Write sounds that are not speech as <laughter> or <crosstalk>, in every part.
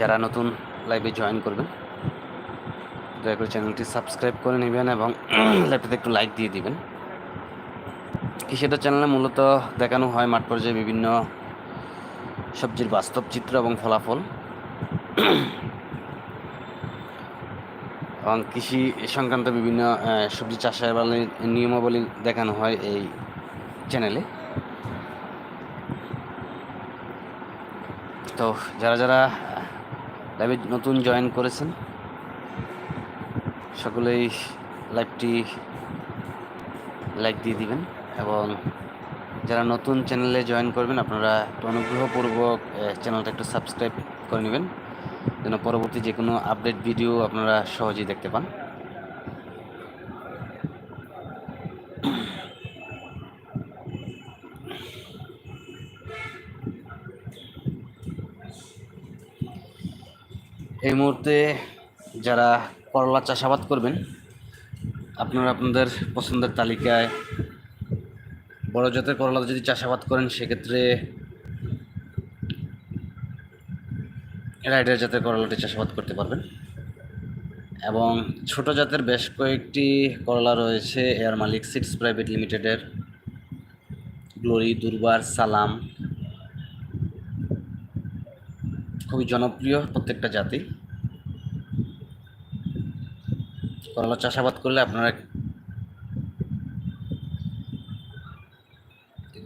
যারা নতুন লাইভে জয়েন করবেন, দয়া করে চ্যানেলটি সাবস্ক্রাইব করে নেবেন এবং <clears throat> লাইভটাতে একটু লাইক দিয়ে দিবেন। কৃষিটা চ্যানেলে মূলত দেখানো হয় মাঠ পর্যায়ে বিভিন্ন সবজির বাস্তব চিত্র এবং ফলাফল। এবং কৃষি সংক্রান্ত বিভিন্ন সবজি চাষাবাদের নিয়মাবলী দেখানো হয় এই চ্যানেলে তো যারা যারা লাইভে নতুন জয়েন করেছেন। সকলেই লাইভটি লাইক দিয়ে দিবেন এবং যারা নতুন চ্যানেলে জয়েন করবেন, আপনারা একটু অনুগ্রহপূর্বক চ্যানেলটা একটু সাবস্ক্রাইব করে নেবেন, যেন পরবর্তী যে কোনো আপডেট ভিডিও আপনারা সহজেই দেখতে পান। এই মুহূর্তে যারা করলা চাষাবাদ করবেন, আপনারা আপনাদের পছন্দের তালিকায় বড় জাতের করলা যদি চাষাবাদ করেন, সেক্ষেত্রে রাইডার জাতের করলাটি চাষাবাদ করতে পারবেন। এবং ছোট জাতের বেশ কয়েকটি করলা রয়েছে এয়ার মালিক সিডস প্রাইভেট লিমিটেডের গ্লোরি, দুর্বার, সালাম। খুবই জনপ্রিয় প্রত্যেকটা জাতি। করলা চাষাবাদ করলে আপনারা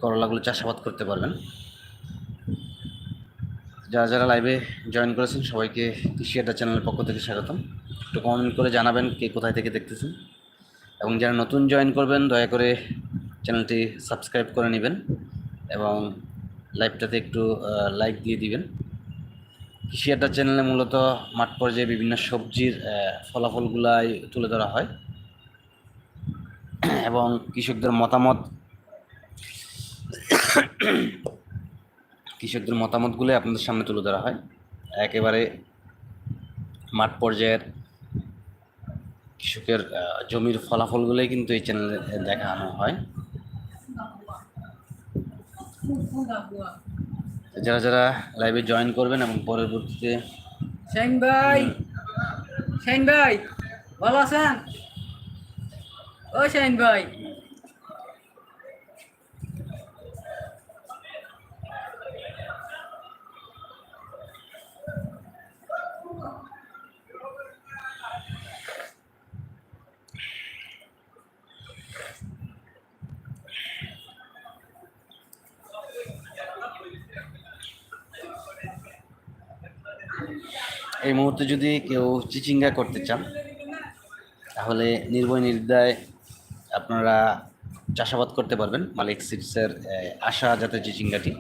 করলাগুলো চাষাবাদ করতে পারবেন। যারা যারা লাইভে জয়েন করেছেন, সবাইকে কৃষি আড্ডা চ্যানেলের পক্ষ থেকে স্বাগতম। একটু কমেন্ট করে জানাবেন কে কোথায় থেকে দেখতেছেন। এবং যারা নতুন জয়েন করবেন, দয়া করে চ্যানেলটি সাবস্ক্রাইব করে নেবেন এবং লাইভটাতে একটু লাইক দিয়ে দিবেন। কৃষি আড্ডা চ্যানেলে মূলত মাঠ পর্যায়ে বিভিন্ন সবজির ফলাফলগুলাই তুলে ধরা হয়। এবং কৃষকদের মতামত, কৃষকদের মতামতগুলো আপনাদের সামনে তুলে ধরা হয়। একেবারে মাঠ পর্যায়ের কৃষকের জমির ফলাফলগুলোই কিন্তু এই চ্যানেলে দেখানো হয়। যারা যারা লাইভে জয়েন করবেন এবং পরবর্তীতে সেন ভাই সেন ভাই, ভালো আছেন? ও সেন ভাই। এই মুহূর্তে যদি কেউ চিচিঙ্গা করতে চান তাহলে নির্ভয় নির্দায় আপনারা চাষাবাদ করতে পারবেন মালিক সিডসের আহ, আশা জাতের চিচিঙ্গাটি।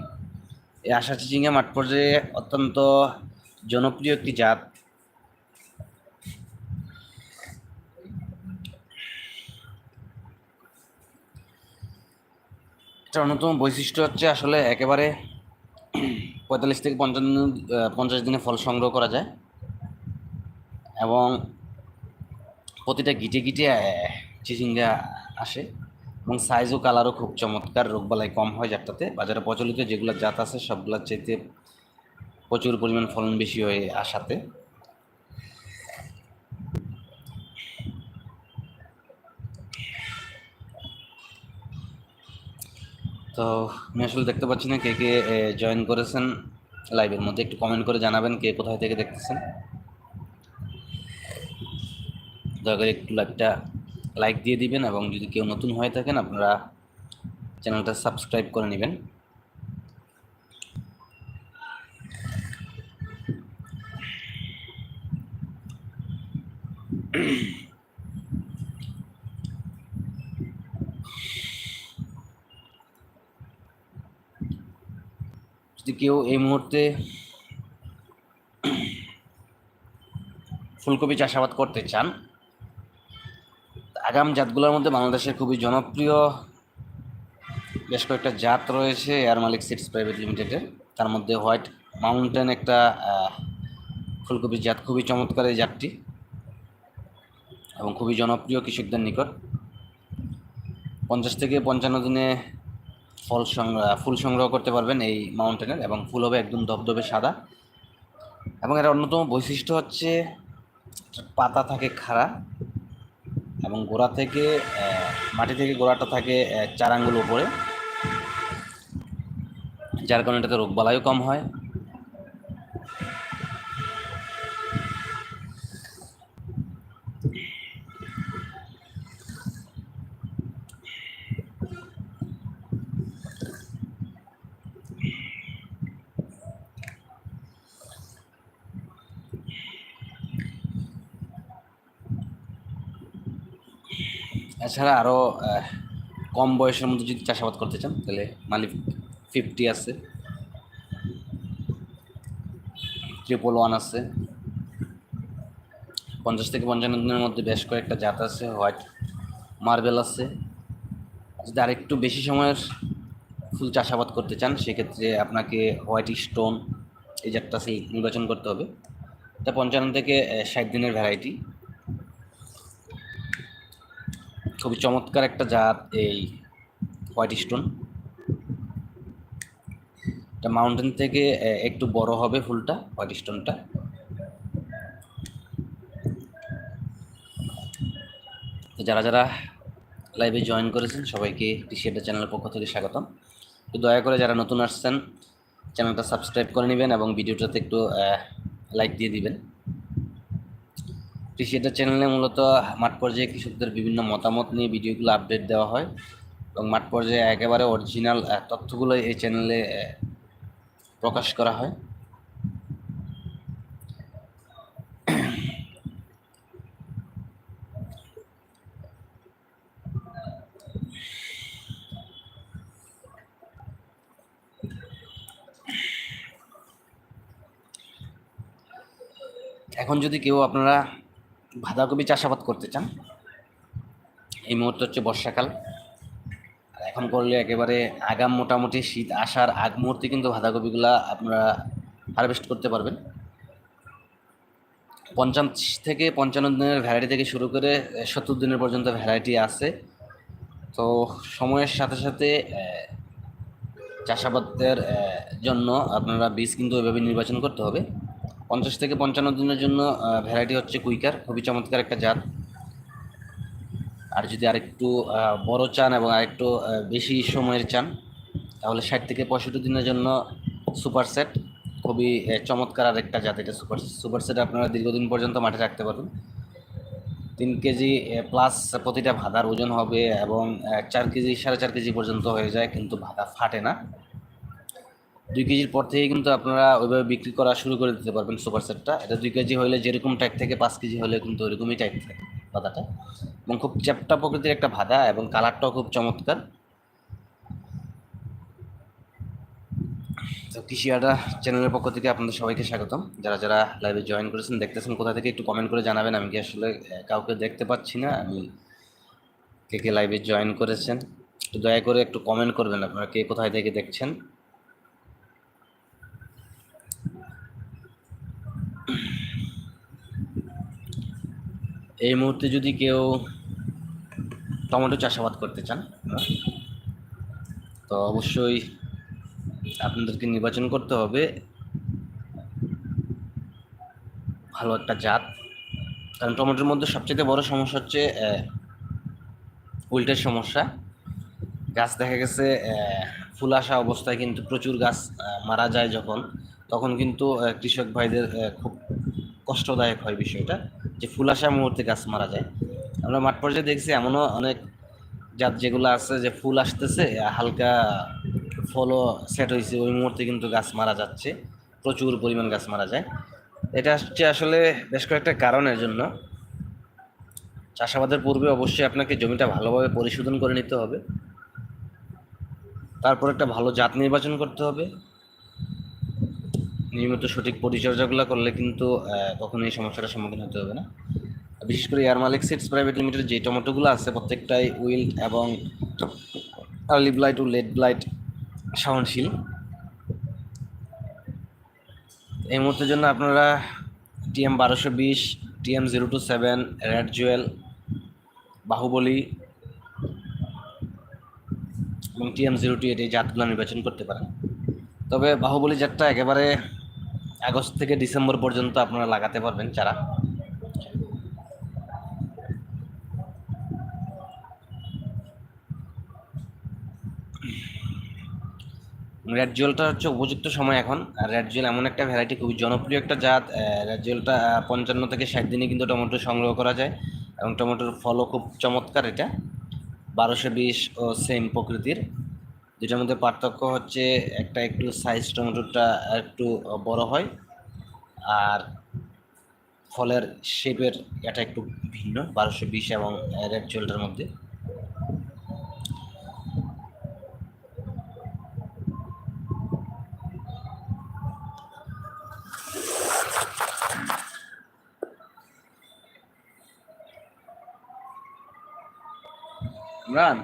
এই আশা চিচিঙ্গা মাঠ পর্যায়ে অত্যন্ত জনপ্রিয় একটি জাত। অন্যতম বৈশিষ্ট্য হচ্ছে আসলে একেবারে পঁয়তাল্লিশ থেকে পঞ্চান্ন পঞ্চাশ দিনে ফল সংগ্রহ করা যায়। এবং প্রতিটা গিটে গিটে চিচিঙ্গা আসে এবং সাইজ ও কালারও খুব চমৎকার, রোগবালাই কম হয় যারটাতে। বাজারে প্রচলিত যেগুলো জাত আছে, সবগুলোর চাইতে প্রচুর পরিমাণ ফলন বেশি হয়ে আসাতে তো আমি আসলে দেখতে পাচ্ছি না কে কে জয়েন করেছেন লাইভের মধ্যে। একটু কমেন্ট করে জানাবেন কে কোথায় থেকে দেখতেছেন। দয়া করে একটু লাইভটা লাইক দিয়ে দিবেন এবং যদি কেউ নতুন হয়ে থাকেন, আপনারা চ্যানেলটা সাবস্ক্রাইব করে নেবেন। যদি কেউ এই মুহূর্তে ফুলকপি চাষাবাদ করতে চান আগাম জাতগুলোর মধ্যে বাংলাদেশের খুবই জনপ্রিয় বেশ কয়েকটা জাত রয়েছে এয়ার মালিক সিটস প্রাইভেট লিমিটেডের তার মধ্যে হোয়াইট মাউন্টেন একটা ফুলকপির জাত, খুবই চমৎকার এই জাতটি এবং খুবই জনপ্রিয় কৃষকদের নিকট। পঞ্চাশ থেকে পঞ্চান্ন দিনে ফল সংগ্রহ, ফুল সংগ্রহ করতে পারবেন এই মাউন্টেনের এবং ফুল হবে একদম ধবধবে সাদা। এবং এর অন্যতম বৈশিষ্ট্য হচ্ছে, পাতা থাকে খাড়া এবং গোড়া থেকে মাটি থেকে গোড়াটা থাকে চার আঙ্গুল উপরে, যার কারণে এটাতে রোগবালাইও কম হয়। এছাড়া আরও কম বয়সের মধ্যে যদি চাষাবাদ করতে চান, তাহলে মালিক ফিফটি আছে। ট্রিপল ওয়ান আছে। পঞ্চাশ থেকে পঞ্চান্ন দিনের মধ্যে বেশ কয়েকটা জাত আছে হোয়াইট মার্বেল আছে। যদি আরেকটু বেশি সময়ের ফুল চাষাবাদ করতে চান, সেক্ষেত্রে আপনাকে হোয়াইট স্টোন এই জাতটা সেই নির্বাচন করতে হবে। এটা পঞ্চান্ন থেকে ষাট দিনের ভ্যারাইটি খুবই চমৎকার একটা জাত এই হোয়াইট স্টোন। এটা মাউন্টেন থেকে একটু বড় হবে ফুলটা, হোয়াইট স্টোনটা। তো যারা যারা লাইভে জয়েন করেছেন, সবাইকে টিসিএটা চ্যানেলের পক্ষ থেকে স্বাগতম। তো দয়া করে যারা নতুন আসছেন, চ্যানেলটা সাবস্ক্রাইব করে নেবেন এবং ভিডিওটাতে একটু লাইক দিয়ে দিবেন। কৃষিটা চ্যানেলে মূলত মাঠ পর্যায়ে কৃষকদের বিভিন্ন মতামত নিয়ে ভিডিওগুলো আপডেট দেওয়া হয় এবং মাঠ পর্যায়ে একেবারে অরিজিনাল তথ্যগুলো এই চ্যানেলে প্রকাশ করা হয়। এখন যদি কেউ আপনারা বাঁধাকপি চাষাবাদ করতে চান, এই মুহূর্তে হচ্ছে বর্ষাকাল। আর এখন করলে একেবারে আগাম মোটামুটি শীত আসার আগ মুহূর্তে কিন্তু বাঁধাকপিগুলা আপনারা হারভেস্ট করতে পারবেন। পঞ্চাশ থেকে পঞ্চান্ন দিনের ভ্যারাইটি থেকে শুরু করে সত্তর দিনের পর্যন্ত ভ্যারাইটি আছে। তো সময়ের সাথে সাথে চাষাবাদের জন্য আপনারা বীজ কিন্তু ওইভাবে নির্বাচন করতে হবে। পঞ্চাশ থেকে পঞ্চান্ন দিনের জন্য ভ্যারাইটি হচ্ছে কুইকার, খুবই চমৎকার একটা জাত। আর যদি আরেকটু বড় চান এবং আরেকটু বেশি সময়ের চান, তাহলে ষাট থেকে পঁয়ষট্টি দিনের জন্য সুপার সেট, খুবই চমৎকার আরেকটা জাত এটা সুপার সুপার সেট আপনারা দীর্ঘদিন পর্যন্ত মাঠে রাখতে পারবেন। তিন কেজি প্লাস প্রতিটা ভাদার ওজন হবে এবং চার কেজি, সাড়ে চার কেজি পর্যন্ত হয়ে যায়, কিন্তু ভাদা ফাটে না। দুই কেজির পর থেকে কিন্তু আপনারা ওইভাবে বিক্রি করা শুরু করে দিতে পারবেন সুপার সেটটা। এটা দুই কেজি হলে যেরকম টাইপ থেকে পাঁচ কেজি হলে কিন্তু ওইরকমই টাইপ থাকে ভাদাটা এবং খুব চ্যাপটা প্রকৃতির একটা ভাদা এবং কালারটাও খুব চমৎকার। তো কৃষি আড্ডা চ্যানেলের পক্ষ থেকে আপনাদের সবাইকে স্বাগতম। যারা যারা লাইভে জয়েন করেছেন, দেখতেছেন কোথা থেকে একটু কমেন্ট করে জানাবেন। আমি কি আসলে কাউকে দেখতে পাচ্ছি না? আমি কে কে লাইভে জয়েন করেছেন? একটু দয়া করে একটু কমেন্ট করবেন আপনারা কে কোথায় থেকে দেখছেন। এই মুহূর্তে যদি কেউ টমেটো চাষাবাদ করতে চান, তো অবশ্যই আপনাদেরকে নির্বাচন করতে হবে। ভালো একটা জাত। কারণ টমেটোর মধ্যে সবচেয়ে বড় সমস্যা হচ্ছে উল্টের সমস্যা। গাছ দেখা গেছে ফুল আসা অবস্থায় কিন্তু প্রচুর গাছ মারা যায় যখন। তখন কিন্তু কৃষক ভাইদের খুব কষ্টদায়ক হয় বিষয়টা। যে ফুল আসা মুহূর্তে গাছ মারা যায়। আমরা মাঠ পর্যায়ে দেখছি এমনও অনেক জাত যেগুলো আছে যে ফুল আসতেছে হালকা ফলও সেট হয়েছে। ওই মুহূর্তে কিন্তু গাছ মারা যাচ্ছে। প্রচুর পরিমাণ গাছ মারা যায়। এটা হচ্ছে আসলে বেশ কয়েকটা কারণের জন্য। চাষাবাদের পূর্বে অবশ্যই আপনাকে জমিটা ভালোভাবে পরিশোধন করে নিতে হবে। তারপর একটা ভালো জাত নির্বাচন করতে হবে। নিয়মিত সঠিক পরিচর্যাগুলো করলে কিন্তু কখনো এই সমস্যাটার সম্মুখীন হতে হবে না। বিশেষ করে air Malik seeds private limited যে টমেটোগুলো আছে, প্রত্যেকটাই উইল্ড এবং আর্লি ব্লাইট ও লেট ব্লাইট সহনশীল। এই মুহূর্তের জন্য আপনারা টিএম বারোশো বিশ TM zero two seven red jewel Baahubali এবং টিএম জিরো টু এইট এই জাতগুলো নির্বাচন করতে পারেন। তবে বাহুবলী জাতটা একেবারে আগস্ট থেকে ডিসেম্বর পর্যন্ত আপনারা লাগাতে পারবেন চারা। রেড জুয়েলটা হচ্ছে উপযুক্ত সময় এখন। আর রেড জুয়েল এমন একটা ভ্যারাইটি খুবই জনপ্রিয় একটা জাত। রেড জুয়েলটা পঞ্চান্ন থেকে ষাট দিনে কিন্তু টমেটো সংগ্রহ করা যায় এবং টমেটোর ফলও খুব চমৎকার এটা। বারোশো বিশ ও সেম প্রকৃতির। দুটার মধ্যে পার্থক্য হচ্ছে একটা একটু সাইজ টমেটোটা একটু বড় হয় আর ফলের শেপের এটা একটু ভিন্ন, বারোশো বিশ এবং রেড জুয়েলটার মধ্যে। ইমরান?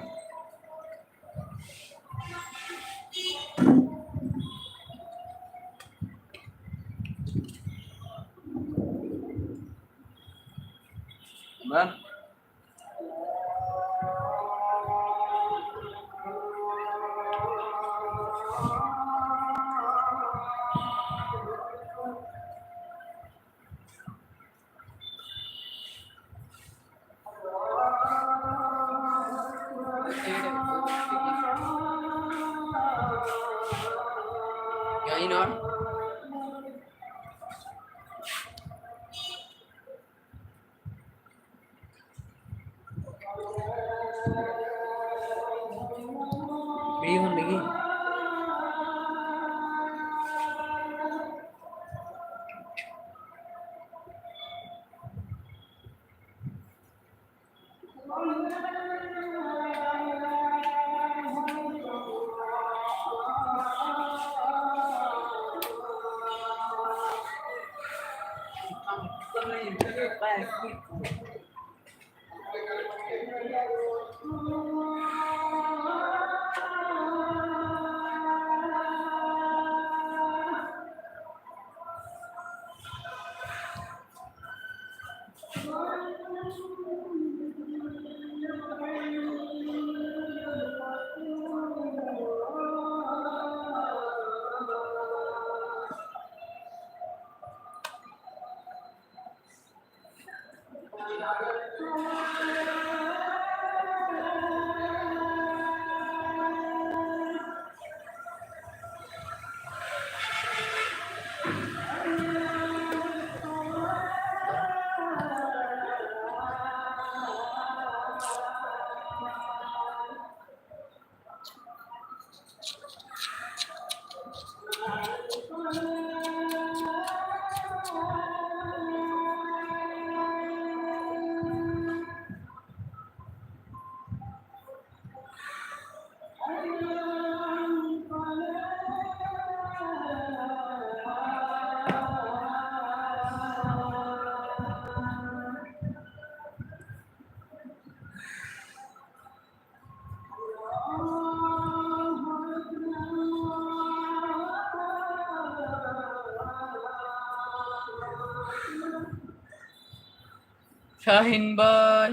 শাহিন ভাই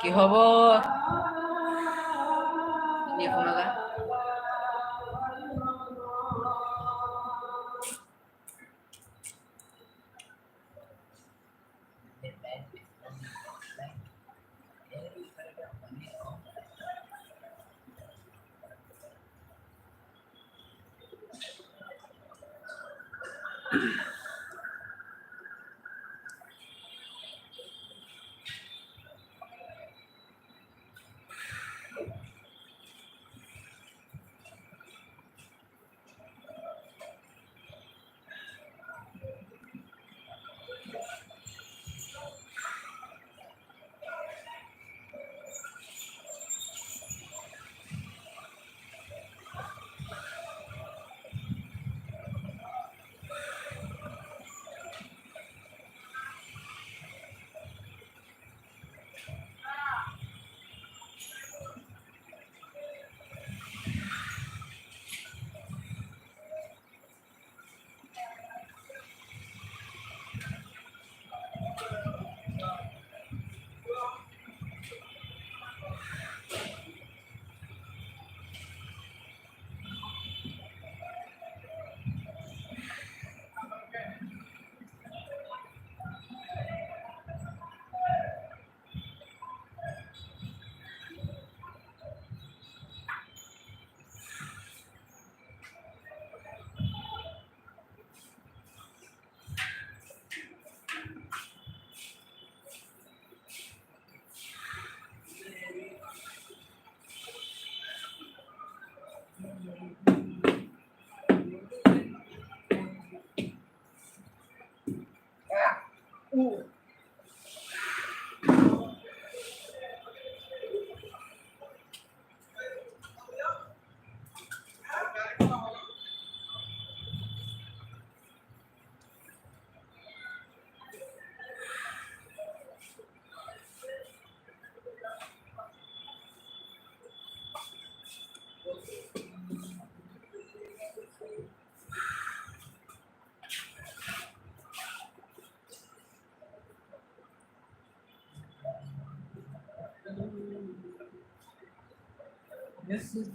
কি খবর?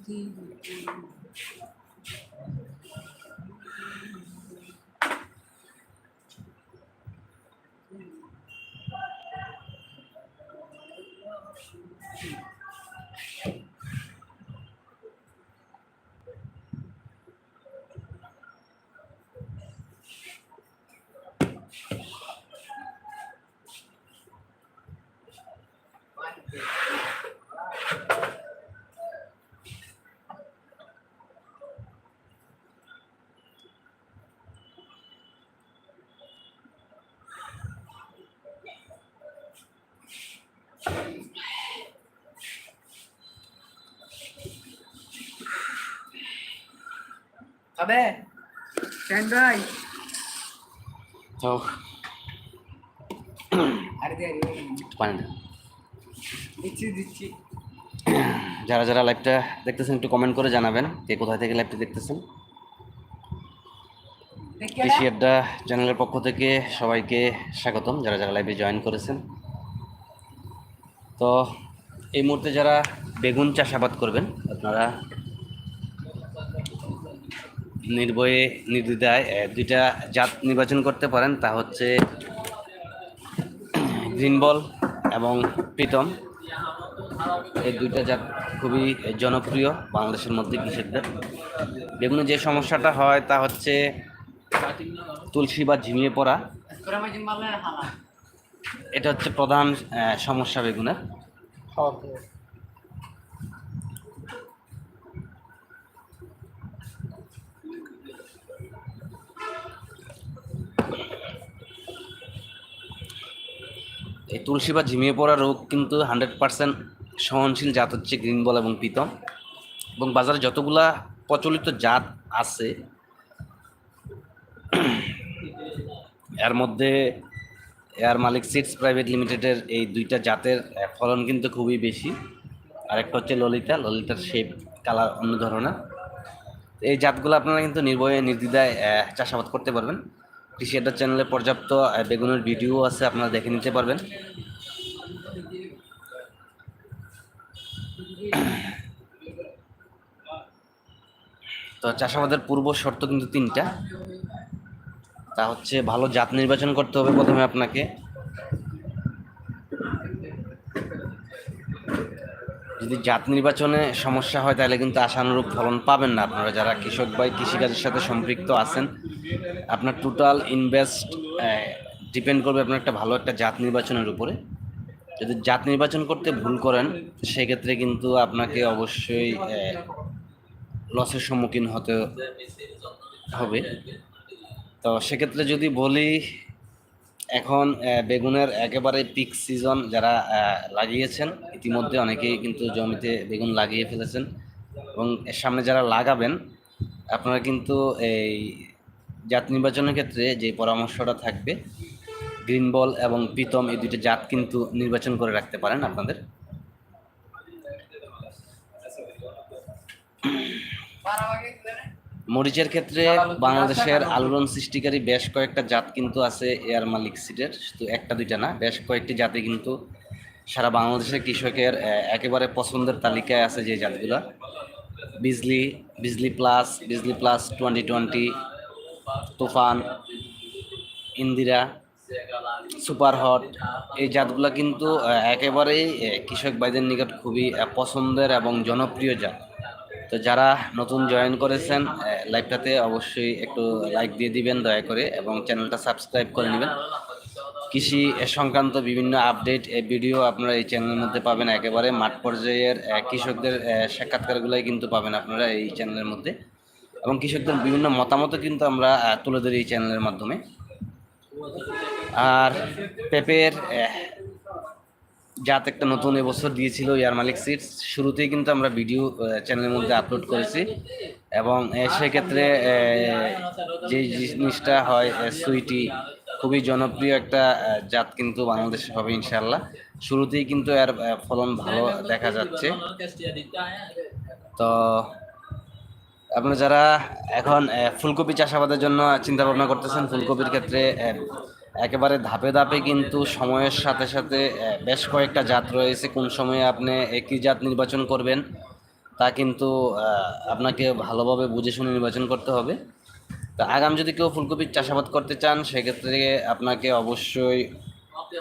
খাবে শাহিন ভাই? তো আরে দে আরে একটু পানি দাও। দিচ্ছি দিচ্ছি। যারা যারা লাইভটা দেখতেছেন একটু কমেন্ট করে জানাবেন কে কোথায় থেকে লাইভটা দেখতেছেন। দেখি কৃষি আড্ডা চ্যানেলের পক্ষ থেকে সবাইকে স্বাগতম যারা যারা লাইভে জয়েন করেছেন। তো এই মুহূর্তে যারা বেগুন চাষাবাদ করবেন আপনারা নির্ভয়ে নির্দ্বিধায় দুইটা জাত নির্বাচন করতে পারেন। তা হচ্ছে গ্রিন বল এবং প্রীতম। এই দুইটা জাত খুবই জনপ্রিয় বাংলাদেশের মধ্যে কৃষকদের। বেগুনে যে সমস্যাটা হয় তা হচ্ছে তুলসী বা ঝিমিয়ে পড়া। এটা হচ্ছে প্রধান সমস্যা বেগুনের। তুলসী বা ঝিমিয়ে পড়া রোগ কিন্তু হান্ড্রেড পার্সেন্ট সহনশীল জাত হচ্ছে গ্রিন বল এবং পিতম এবং বাজারে যতগুলা প্রচলিত জাত আছে, এর মধ্যে এয়ার মালিক সিডস প্রাইভেট লিমিটেডের এই দুইটা জাতের ফলন কিন্তু খুবই বেশি। আর একটা হচ্ছে ললিতা, ললিতার শেপ কালার অন্য ধরনের। এই জাতগুলো আপনারা কিন্তু নির্ভয়ে, নির্দ্বিধায় চাষাবাদ করতে পারবেন। কৃষি আড্ডা চ্যানেলে পর্যাপ্ত বেগুনের ভিডিও আছে, আপনারা দেখে নিতে পারবেন। তো চাষাবাদের পূর্ব শর্ত কিন্তু তিনটা। তা হচ্ছে ভালো জাত নির্বাচন করতে হবে প্রথমে আপনাকে। যদি জাত নির্বাচনে সমস্যা হয়, তাহলে কিন্তু আশানুরূপ ফলন পাবেন না। আপনারা যারা কৃষক ভাই কৃষিকাজের সাথে সম্পৃক্ত আছেন আপনার টোটাল ইনভেস্ট ডিপেন্ড করবে আপনার একটা ভালো একটা জাত নির্বাচনের উপরে। যদি জাত নির্বাচন করতে ভুল করেন, সেক্ষেত্রে কিন্তু আপনাকে অবশ্যই লসের সম্মুখীন হতে হবে। তো সেক্ষেত্রে যদি বলি, এখন বেগুনের একেবারে পিক সিজন যারা লাগিয়েছেন, ইতিমধ্যে অনেকেই কিন্তু জমিতে বেগুন লাগিয়ে ফেলেছেন। এবং সামনে যারা লাগাবেন, আপনারা কিন্তু এই জাত নির্বাচনের ক্ষেত্রে যে পরামর্শটা থাকবে, গ্রিন বল এবং প্রীতম এই দুইটা জাত কিন্তু নির্বাচন করে রাখতে পারেন আপনাদের। মরিচের ক্ষেত্রে বাংলাদেশের আলোড়ন সৃষ্টিকারী বেশ কয়েকটা জাত কিন্তু আছে এয়ার মালিক সিটের শুধু একটা দুইটা না, বেশ কয়েকটি জাতি কিন্তু সারা বাংলাদেশের কৃষকের একেবারে পছন্দের তালিকায় আছে যে জাতগুলো। Bijli Bijli plus Bijli plus twenty twenty Toofan, Indira, super hot, এই জাতগুলো কিন্তু একেবারেই কৃষক ভাইদের নিকট খুবই পছন্দের এবং জনপ্রিয় জাত। তো যারা নতুন জয়েন করেছেন লাইভটাতে অবশ্যই একটু লাইক দিয়ে দিবেন দয়া করে এবং চ্যানেলটা সাবস্ক্রাইব করে নেবেন। কৃষি সংক্রান্ত বিভিন্ন আপডেট ভিডিও আপনারা এই চ্যানেলের মধ্যে পাবেন। একেবারে মাঠ পর্যায়ের কৃষকদের সাক্ষাৎকারগুলোই কিন্তু পাবেন আপনারা এই চ্যানেলের মধ্যে। এবং কৃষকদের বিভিন্ন মতামতও কিন্তু আমরা তুলে ধরি এই চ্যানেলের মাধ্যমে। আর পেপের জাত একটা নতুন এবছর দিয়েছিল ইয়ার মালিক সিটস শুরুতেই কিন্তু আমরা ভিডিও চ্যানেলের মধ্যে আপলোড করেছি। এবং সেক্ষেত্রে যে জিনিসটা হয় সুইটি, খুবই জনপ্রিয় একটা জাত কিন্তু বাংলাদেশে হবে ইনশাল্লাহ শুরুতেই কিন্তু এর ফলন ভালো দেখা যাচ্ছে। তো আপনারা যারা এখন ফুলকপি চাষাবাদের জন্য চিন্তা ভাবনা করতেছেন, ফুলকপির ক্ষেত্রে একেবারে ধাপে ধাপে কিন্তু সময়ের সাথে সাথে বেশ কয়েকটা জাত রয়েছে। কোন সময়ে আপনি একই জাত নির্বাচন করবেন, তা কিন্তু আপনাকে ভালোভাবে বুঝে শুনে নির্বাচন করতে হবে। তা আগাম যদি কেউ ফুলকপির চাষাবাদ করতে চান, সেক্ষেত্রে আপনাকে অবশ্যই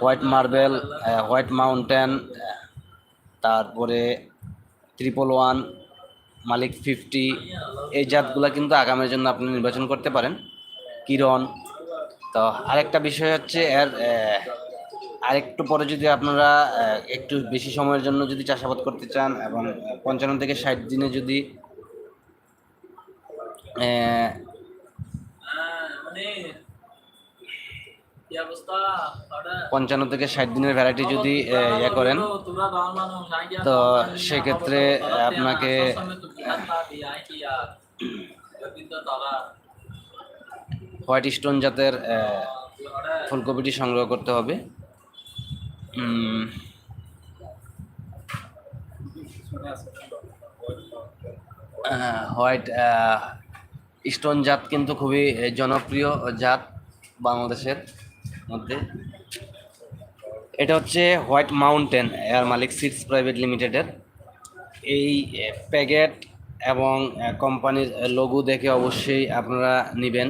হোয়াইট মার্বেল হোয়াইট মাউন্টেন তারপরে ট্রিপল ওয়ান মালিক ফিফটি এই জাতগুলো কিন্তু আগামের জন্য আপনি নির্বাচন করতে পারেন। কিরণ, তো আরেকটা বিষয় হচ্ছে এর আরেকটু পরে যদি আপনারা একটু বেশি সময়ের জন্য যদি চাষাবাদ করতে চান এবং পঞ্চান্ন থেকে ষাট দিনে যদি পঞ্চান্ন থেকে ষাট দিনের ভ্যারাইটি যদি ইয়ে করেন তো সেক্ষেত্রে আপনাকে হোয়াইট স্টোন জাতের ফুলকপিটি সংগ্রহ করতে হবে। হোয়াইট স্টোন জাত কিন্তু খুবই জনপ্রিয় জাত বাংলাদেশের। মধ্যে। এটা হচ্ছে white mountain air Malik seeds private লিমিটেডের। এই প্যাকেট এবং কোম্পানির লোগো দেখে অবশ্যই আপনারা নেবেন।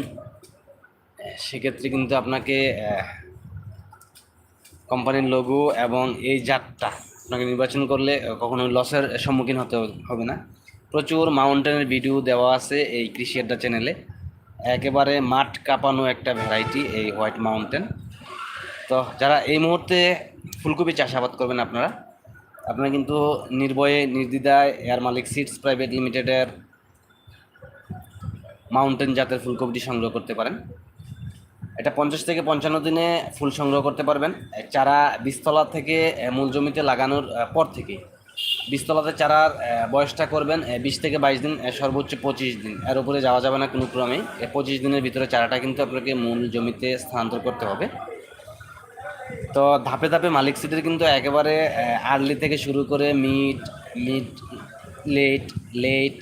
সেক্ষেত্রে কিন্তু আপনাকে কোম্পানির লোগো এবং এই জাতটা আপনাকে নির্বাচন করলে কখনো লসের সম্মুখীন হতে হবে না। প্রচুর মাউন্টেনের ভিডিও দেওয়া আছে এই কৃষি আড্ডা চ্যানেলে। একেবারে মাঠ কাঁপানো একটা ভ্যারাইটি এই হোয়াইট মাউন্টেন। তো যারা এই মুহূর্তে ফুলকপি চাষাবাদ করবেন আপনারা আপনারা কিন্তু নির্ভয়ে, নির্দ্বিধায় এয়ার মালিক সিডস প্রাইভেট লিমিটেডের মাউন্টেন জাতের ফুলকপিটি সংগ্রহ করতে পারেন। এটা পঞ্চাশ থেকে পঞ্চান্ন দিনে ফুল সংগ্রহ করতে পারবেন। চারা বীজতলা থেকে মূল জমিতে লাগানোর পর থেকে। বীজতলাতে চারার বয়সটা করবেন বিশ থেকে বাইশ দিন সর্বোচ্চ পঁচিশ দিন। এর উপরে যাওয়া যাবে না কোনো ক্রমেই। পঁচিশ দিনের ভিতরে চারাটা কিন্তু আপনাকে মূল জমিতে স্থানান্তর করতে হবে। তো ধাপে ধাপে মালিক সিটের কিন্তু একেবারে আর্লি থেকে শুরু করে মিড মিড লেট লেট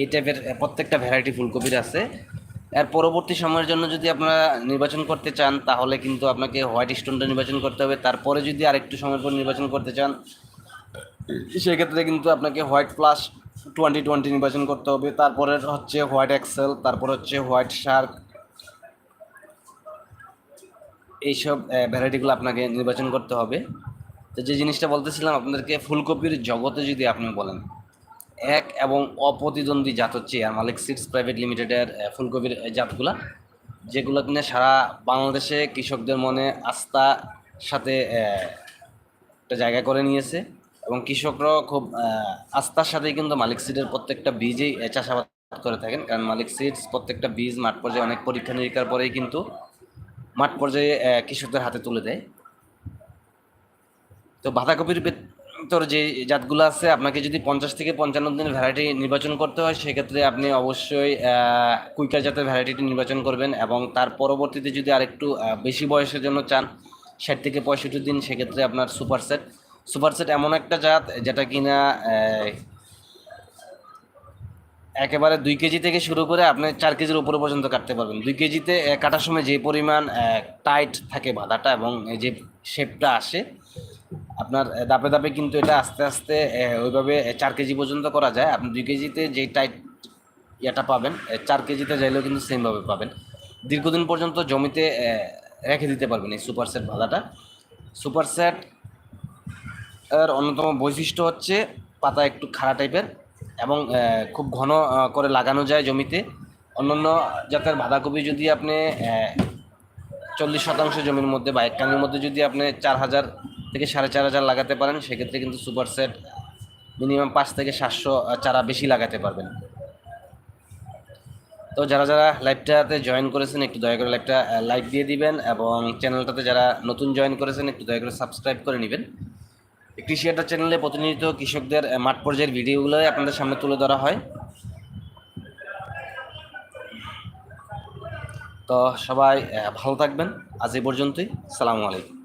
এই টাইপের প্রত্যেকটা ভ্যারাইটি ফুলকপির আছে। এর পরবর্তী সময়ের জন্য যদি আপনারা নির্বাচন করতে চান, তাহলে কিন্তু আপনাকে হোয়াইট স্টোনটা নির্বাচন করতে হবে। তারপরে যদি আরেকটু সময়ের পর নির্বাচন করতে চান, সেক্ষেত্রে কিন্তু আপনাকে হোয়াইট প্লাস টোয়েন্টি টোয়েন্টি নির্বাচন করতে হবে। তারপরে হচ্ছে হোয়াইট এক্সেল তারপর হচ্ছে হোয়াইট শার্ক এইসব ভ্যারাইটিগুলো আপনাকে নির্বাচন করতে হবে। তো যে জিনিসটা বলতেছিলাম আপনাদেরকে, ফুলকপির জগতে যদি আপনি বলেন, এক এবং অপ্রতিদ্বন্দ্বী জাত হচ্ছে এয়ার মালিক সিডস প্রাইভেট লিমিটেডের ফুলকপির জাতগুলা, যেগুলো কিনে সারা বাংলাদেশে কৃষকদের মনে আস্থা সাথে একটা জায়গা করে নিয়েছে। এবং কৃষকরাও খুব আস্থার সাথে কিন্তু মালিক সিডের প্রত্যেকটা বীজেই চাষাবাদ করে থাকেন। কারণ মালিক সিডস প্রত্যেকটা বীজ মাঠ পর্যায়ে অনেক পরীক্ষা নিরীক্ষার পরেই কিন্তু মাঠ পর্যায়ে কৃষকদের হাতে তুলে দেয়। তো বাঁধাকপির ভিতর যে জাতগুলো আছে, আপনাকে যদি পঞ্চাশ থেকে পঞ্চান্ন দিনের ভ্যারাইটি নির্বাচন করতে হয়, সেক্ষেত্রে আপনি অবশ্যই কুইকার জাতের ভ্যারাইটিটি নির্বাচন করবেন এবং তার পরবর্তীতে যদি আরেকটু বেশি বয়সের জন্য চান, ষাট থেকে পঁয়ষট্টি দিন, সেক্ষেত্রে আপনার সুপারসেট সুপারসেট এমন একটা জাত যেটা কিনা একেবারে দুই কেজি থেকে শুরু করে আপনি চার কেজির উপরে পর্যন্ত কাটতে পারবেন। দুই কেজিতে কাটার সময় যে পরিমাণ টাইট থাকে বাঁধাটা এবং যে শেপটা আসে, আপনার দাপে ধাপে কিন্তু এটা আস্তে আস্তে ওইভাবে চার কেজি পর্যন্ত করা যায়। আপনি দুই কেজিতে যেই টাইট ইয়েটা পাবেন চার কেজিতে যাইলেও কিন্তু সেমভাবে পাবেন। দীর্ঘদিন পর্যন্ত জমিতে রেখে দিতে পারবেন এই সুপার সেট বাঁধাটা সুপার সেট এর অন্যতম বৈশিষ্ট্য হচ্ছে পাতা একটু খাড়া টাইপের এবং খুব ঘন করে লাগানো যায় জমিতে। অন্যান্য জাতের বাঁধাকপি যদি আপনি চল্লিশ শতাংশ জমির মধ্যে বা এক কানের মধ্যে যদি আপনি চার হাজার থেকে সাড়ে চার হাজার লাগাতে পারেন, সেক্ষেত্রে কিন্তু সুপার সেট মিনিমাম পাঁচ থেকে সাতশো চারা বেশি লাগাতে পারবেন। তো যারা যারা লাইভটাতে জয়েন করেছেন, একটু দয়া করে লাইভটা লাইক দিয়ে দিবেন এবং চ্যানেলটাতে যারা নতুন জয়েন করেছেন, একটু দয়া করে সাবস্ক্রাইব করে নেবেন। কৃষি আড্ডা চ্যানেলে প্রতিনিয়ত কৃষকদের মাঠ পর্যায়ের ভিডিওগুলো আপনাদের সামনে তুলে ধরা হয়। তো সবাই ভালো থাকবেন। আজ এই পর্যন্তই। সালামু আলাইকুম।